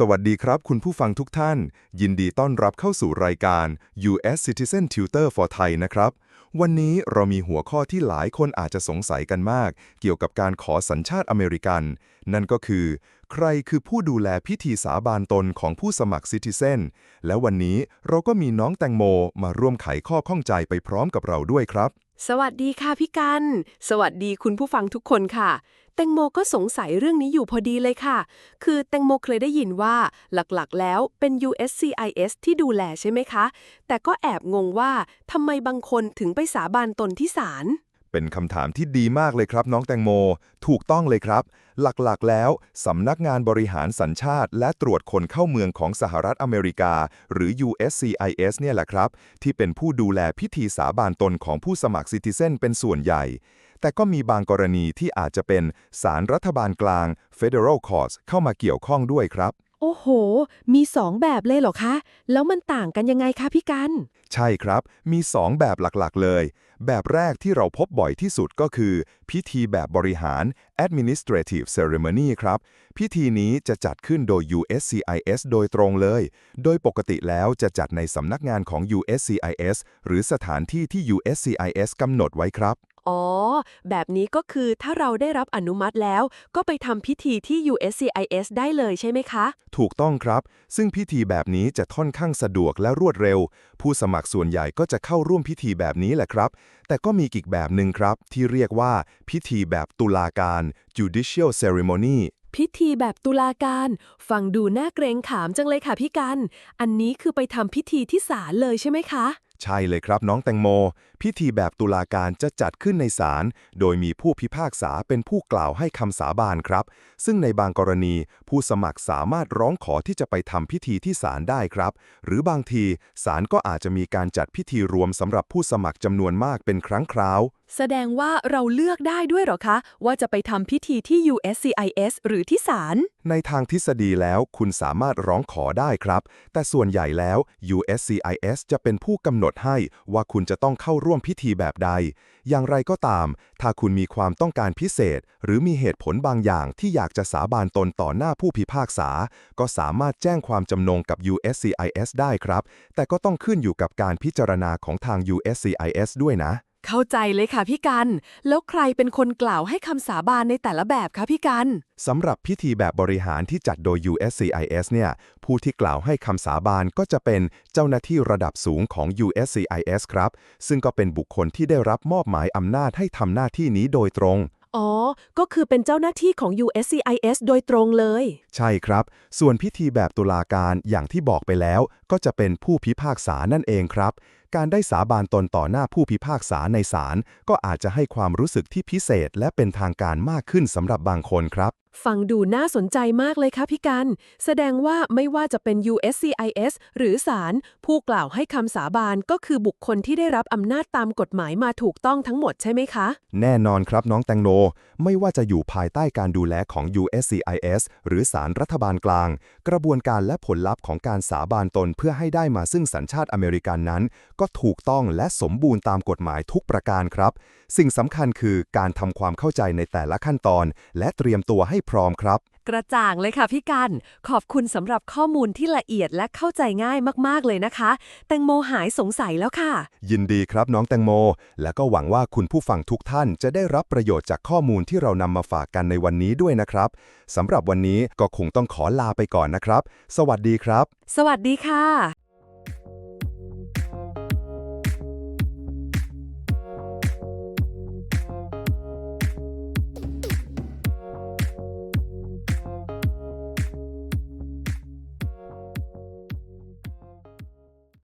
สวัสดีครับคุณผู้ฟังทุกท่าน ยินดีต้อนรับเข้าสู่รายการ U.S. Citizen Tutor for Thai นะครับ วันนี้เรามีหัวข้อที่หลายคนอาจจะสงสัยกันมาก เกี่ยวกับการขอสัญชาติอเมริกัน นั่นก็คือ ใครคือผู้ดูแลพิธีสาบานตนของผู้สมัคร Citizen และวันนี้เราก็มีน้องแตงโมมาร่วมไขข้อข้องใจไปพร้อมกับเราด้วยครับ สวัสดีค่ะพี่กัน สวัสดีคุณผู้ฟังทุกคนค่ะ แตงโมก็สงสัยเรื่องนี้อยู่พอดีเลยค่ะ คือแตงโมเคยได้ยินว่าหลักๆ แล้วเป็น USCIS ที่ดูแลใช่ไหมคะ แต่ก็แอบงงว่าทำไมบางคนถึงไปสาบานตนที่ศาล เป็นคำถามที่ดีมากเลยครับ น้องแตงโม ถูกต้องเลยครับ หลักๆ แล้วสำนักงานบริหารสัญชาติ และตรวจคนเข้าเมืองของสหรัฐอเมริกา หรือ USCIS เนี่ยแหละครับ ที่เป็นผู้ดูแลพิธีสาบานตนของผู้สมัครซิติเซนเป็นส่วนใหญ่ แต่ก็มีบางกรณีที่อาจจะเป็นศาลรัฐบาลกลาง Federal Courts เข้ามาเกี่ยวข้องด้วยครับ โอ้โห มีสองแบบเลยเหรอคะ แล้วมันต่างกันยังไงคะพี่กัน ใช่ครับ มี 2 แบบหลักๆ เลย แบบแรกที่เราพบบ่อยที่สุดก็คือ พิธีแบบบริหาร administrative ceremony ครับ พิธีนี้จะจัดขึ้นโดย USCIS โดยตรงเลย โดยปกติแล้วจะจัดในสำนักงานของ USCIS หรือสถานที่ที่ USCIS กำหนดไว้ครับอ๋อ แบบนี้ก็คือถ้าเราได้รับอนุมัติแล้ว ก็ไปทำพิธีที่ USCIS ได้เลยใช่ไหมคะ ถูกต้องครับ ซึ่งพิธีแบบนี้จะค่อนข้างสะดวกและรวดเร็ว ผู้สมัครส่วนใหญ่ก็จะเข้าร่วมพิธีแบบนี้แหละครับ แต่ก็มีอีกแบบหนึ่งครับ ที่เรียกว่าพิธีแบบตุลาการ judicial ceremony พิธีแบบตุลาการ ฟังดูน่าเกรงขามจังเลยค่ะพี่กัน อันนี้คือไปทำพิธีที่ศาลเลยใช่ไหมคะ ใช่เลยครับน้องแตงโม พิธีแบบตุลาการจะจัดขึ้นในศาลโดยมีผู้พิพากษาเป็นผู้กล่าวให้คำสาบานครับ ซึ่งในบางกรณีผู้สมัครสามารถร้องขอที่จะไปทำพิธีที่ศาลได้ครับ หรือบางทีศาลก็อาจจะมีการจัดพิธีรวมสำหรับผู้สมัครจำนวนมากเป็นครั้งคราวแสดงว่าเราเลือกได้ด้วยเหรอคะ ว่าจะไปทำพิธีที่ USCIS หรือที่ศาล ในทางทฤษฎีแล้วคุณสามารถร้องขอได้ครับ แต่ส่วนใหญ่แล้ว USCIS จะเป็นผู้กำหนดให้ว่าคุณจะต้องเข้าร่วมพิธีแบบใด อย่างไรก็ตาม ถ้าคุณมีความต้องการพิเศษ หรือมีเหตุผลบางอย่างที่อยากจะสาบานตนต่อหน้าผู้พิพากษา ก็สามารถแจ้งความจำนงกับ USCIS ได้ครับ แต่ก็ต้องขึ้นอยู่กับการพิจารณาของทาง USCIS ด้วยนะ เข้าใจเลยค่ะพี่กัน แล้วใครเป็นคนกล่าวให้คำสาบานในแต่ละแบบคะพี่กัน สำหรับพิธีแบบบริหารที่จัดโดย USCIS เนี่ย ผู้ที่กล่าวให้คำสาบานก็จะเป็นเจ้าหน้าที่ระดับสูงของ USCIS ครับ ซึ่งก็เป็นบุคคลที่ได้รับมอบหมายอำนาจให้ทำหน้าที่นี้โดยตรง อ๋อ ก็คือเป็นเจ้าหน้าที่ของ USCIS โดยตรงเลย ใช่ครับ ส่วนพิธีแบบตุลาการอย่างที่บอกไปแล้ว ก็จะเป็นผู้พิพากษานั่นเองครับการได้สาบานตนต่อหน้าผู้พิพากษาในศาลก็อาจจะให้ความรู้สึกที่พิเศษและเป็นทางการมากขึ้นสำหรับบางคนครับ ฟังดูน่าสนใจมากเลยค่ะพี่กัน แสดงว่าไม่ว่าจะเป็น USCIS หรือศาลผู้กล่าวให้คำสาบานก็คือบุคคลที่ได้รับอำนาจตามกฎหมายมาถูกต้องทั้งหมดใช่ไหมคะ แน่นอนครับน้องแตงโมไม่ว่าจะอยู่ภายใต้การดูแลของ USCIS หรือศาลรัฐบาลกลาง กระบวนการและผลลัพธ์ของการสาบานตนเพื่อให้ได้มาซึ่งสัญชาติอเมริกันนั้นก็ถูกต้องและสมบูรณ์ตามกฎหมายทุกประการครับ สิ่งสำคัญคือการทำความเข้าใจในแต่ละขั้นตอน และเตรียมตัวให้พร้อมครับ กระจ่างเลยค่ะพี่กัน ขอบคุณสำหรับข้อมูลที่ละเอียดและเข้าใจง่ายมากๆเลยนะคะ แตงโมหายสงสัยแล้วค่ะ ยินดีครับน้องแตงโม และก็หวังว่าคุณผู้ฟังทุกท่านจะได้รับประโยชน์จากข้อมูลที่เรานำมาฝากกันในวันนี้ด้วยนะครับสำหรับวันนี้ก็คงต้องขอลาไปก่อนนะครับ สวัสดีครับ สวัสดีค่ะ